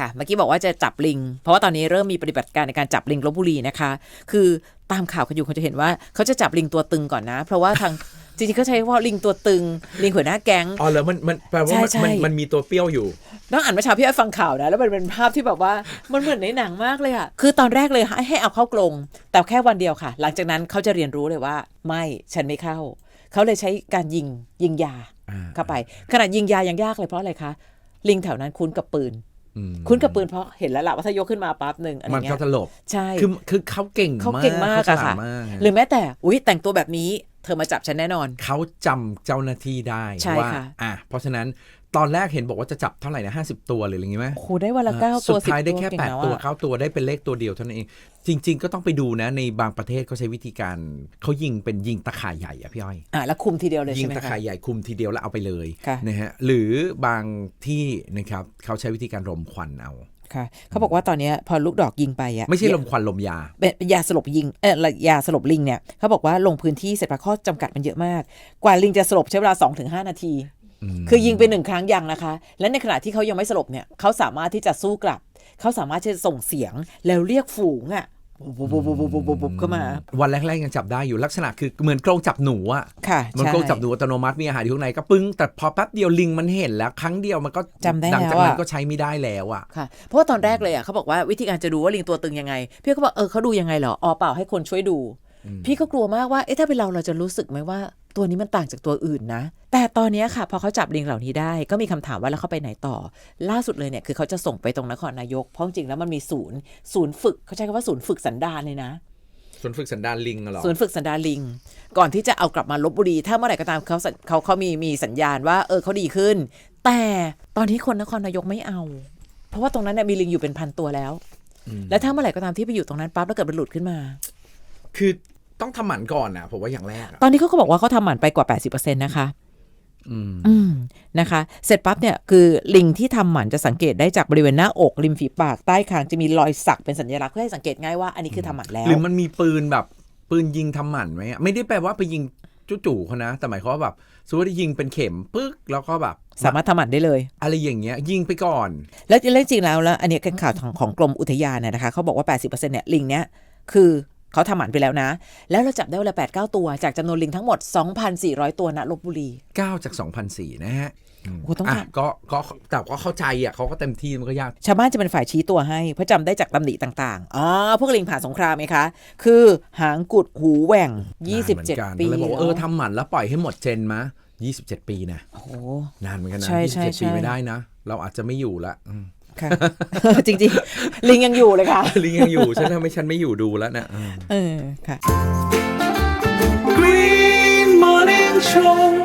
ค่ะ เมื่อกี้บอกว่าจะจับลิง เพราะว่าตอนนี้เริ่มมีปฏิบัติการในการจับลิงลบบุรีนะคะ คือตามข่าวกันอยู่เขาจะเห็นว่าเขาจะจับลิงตัวตึงก่อนนะ เพราะว่าทางจริงๆเขาใช้ว่าลิงตัวตึง ลิงหัวหน้าแก๊งอ๋อแล้วมันมันแปลว่ามันใช่ใช่มันมันมีตัวเปรี้ยวอยู่ต้องอ่านเมื่อเช้าพี่อ้อยฟังข่าวนะ แล้วมันเป็นภาพที่แบบว่ามันเหมือนในหนังมากเลยอะคือตอนแรกเลยให้ให้เอาเข้ากรงแต่แค่วันเดียวค่ะ หลังจากนั้นเขาจะเรียนรู้เลยว่า ไม่ฉันไม่เข้าเขาเลยใช้การยิงยิงยาอ่าเข้าไปขนาดยิงยายังยากเลยเพราะอะไรคะลิงแถวนั้นคุ้นกับปืนอืม คุ้นกับปืนเพราะเห็นแล้วล่ะว่าถ้ายกขึ้นมาปั๊บหนึ่งอะไรมันเงี้ก็ยจะหลบใช่คือคือเขาเก่งเขาเก่งมากเขาอะฉลาค่ะดมากหรือแม้แต่อุ้ยแต่งตัวแบบนี้ เธอมาจับฉันแน่นอน เขาจำเจ้าหน้าที่ได้ใช่ว่าค่ะอะเพราะฉะนั้นตอนแรกเห็นบอกว่าจะจับเท่าไหร่นะห้าสิบตัวหรืออะไรอย่างงี้ไหมโอ้โหได้วันละเก้าสุตัวดสิบท้ายได้ตัวแค่เก่งแปดแล้วตัวอะเก้าตัวได้เป็นเลขตัวเดียวเท่านั้นเอง จริง ๆ ก็ต้องไปดูนะ ในบางประเทศเขาใช้วิธีการเขายิงเป็นยิงตะข่ายใหญ่อะพี่อ้อยอะแล้วคุมทีเดียวเลยยิใช่งไหมตะคะข่ายใหญ่คุมทีเดียวแล้วเอาไปเลยค่ะนะฮะหรือบางที่นะครับเขาใช้วิธีการรมควันเอา ค่ะเขาบอกว่าตอนเนี้ยพอลูกดอกยิงไปอะไม่ใช่ลมควันลมยาเป็นเป็นยาสลบยิงเออยาสลบลิงเนี่ยเขาบอกว่าลงพื้นที่เสร็จแล้วข้อจำกัดมันเยอะมาก กว่าลิงจะสลบใช้เวลา2-5นาที คือยิงไปหนึ่งครั้งยังนะคะ และในขณะที่เขายังไม่สลบเนี่ยเขาสามารถที่จะสู้กลับเขาสามารถที่จะส่งเสียงแล้วเรียกฝูงอะ บุบบุบบุบบุบบุบบุบบุบเข้ามา วันแรกๆยังจับได้อยู่ลักษณะคือเหมือนกรงจับหนูอะค่ะมันใช่กรงจับหนูอัตโนมัติมีอาหารอยู่ข้างในก็ปึ้งแต่พอแป๊บเดียวลิงมันเห็นแล้ว ครั้งเดียวมันก็จำได้แล้วหลังจากนั้นก็ใช้ไม่ได้แล้วอะค่ะเพราะว่าตอนแรกเลยอะเขาบอกว่าวิธีการจะดูว่าลิงตัวตึงยังไง พี่ก็บอกเออเขาดูยังไงเหรออ๋อเปล่าให้คนช่วยดู พี่ก็กลัวมากว่าเอ๊ะถ้าเป็นเราเราจะรู้สึกไหมว่า ตัวนี้มันต่างจากตัวอื่นนะ แต่ตอนเนี้ยค่ะ พอเขาจับลิงเหล่านี้ได้ ก็มีคำถามว่าแล้วเขาไปไหนต่อ ล่าสุดเลยเนี่ยคือเขาจะส่งไปตรงนครนายก เพราะจริงๆแล้วมันมีศูนย์ ศูนย์ฝึกเขาใช้คำว่าศูนย์ฝึกสันดานเลยนะส่วนฝึกสันดานลิงอะเหรอศูนย์ฝึกสันดานลิง ก่อนที่จะเอากลับมาลบบุรี ถ้าเมื่อไหร่ก็ตามเขาสัญเขาเขามีมีสัญญาณว่าเออเขาดีขึ้น แต่ตอนนี้คนนครนายกไม่เอา เพราะว่าตรงนั้นเนี่ยมีลิงอยู่เป็นพันตัวแล้ว และถ้าเมื่อไหร่ก็ตามที่ไปอยู่ตรงนั้นปั๊บแล้วเกิดมันหลุดขึ้นมา คือ ต้องทำหมันก่อนนะผมว่าอย่างแรกอะตอนนี้เขาก็บอกว่าเขาทำหมันไปกว่า 80%นะคะ อืม อืมนะคะ เสร็จปั๊บเนี่ยคือลิงที่ทำหมันจะสังเกตได้จากบริเวณหน้าอกริมฝีปากใต้คางจะมีรอยสักเป็นสัญลักษณ์เพื่อให้สังเกตง่ายว่าอันนี้คือทำหมันแล้ว หรือมันมีปืนแบบปืนยิงทำหมันไหมอะไม่ได้แปลว่าไปยิงจู่ๆเขานะ แต่หมายความว่าแบบสมมติว่ายิงเป็นเข็มปึ๊กแล้วก็แบบสามารถทำหมันได้เลย อะไรอย่างเงี้ย ยิงไปก่อน แล้วเรื่องจริงแล้วแล้ว อันเนี้ยเป็นข่าวของของกรมอุทยานเนี่ยนะคะเขาบอกว่า 80%เนี่ยลิงเนี้ยคือ เขาทำหมันไปแล้วนะ แล้วเราจับได้วันละ8 9ตัว จากจำนวนลิงทั้งหมด 2,400 ตัวณลบบุรี 9 จาก 2004นะฮะอืมโอ้ต้องอะการก็ก็แต่ก็เข้าใจอะเขาก็เต็มที่มันก็ยาก ชาวบ้านจะเป็นฝ่ายชี้ตัวให้เพราะจำได้จากตำหนิต่างๆอ๋อพวกลิงผ่านสงครามไหมคะ คือหางกุดหูแหว่ง 27 ปีเลยบอกว่าเออแล้วทำหมันแล้วปล่อยให้หมดเจนมะ27 ปีนะ โอ้โห นานเหมือนกันนะใช่ใช่27 ใช่ ปีไม่ได้นะ เราอาจจะไม่อยู่ละอืม ค่ะ จริงๆ ลิงยังอยู่เลยค่ะ ลิงยังอยู่ฉันทำให้ฉันไม่อยู่ดูแล้วนะเออค่ะ Green Morning Show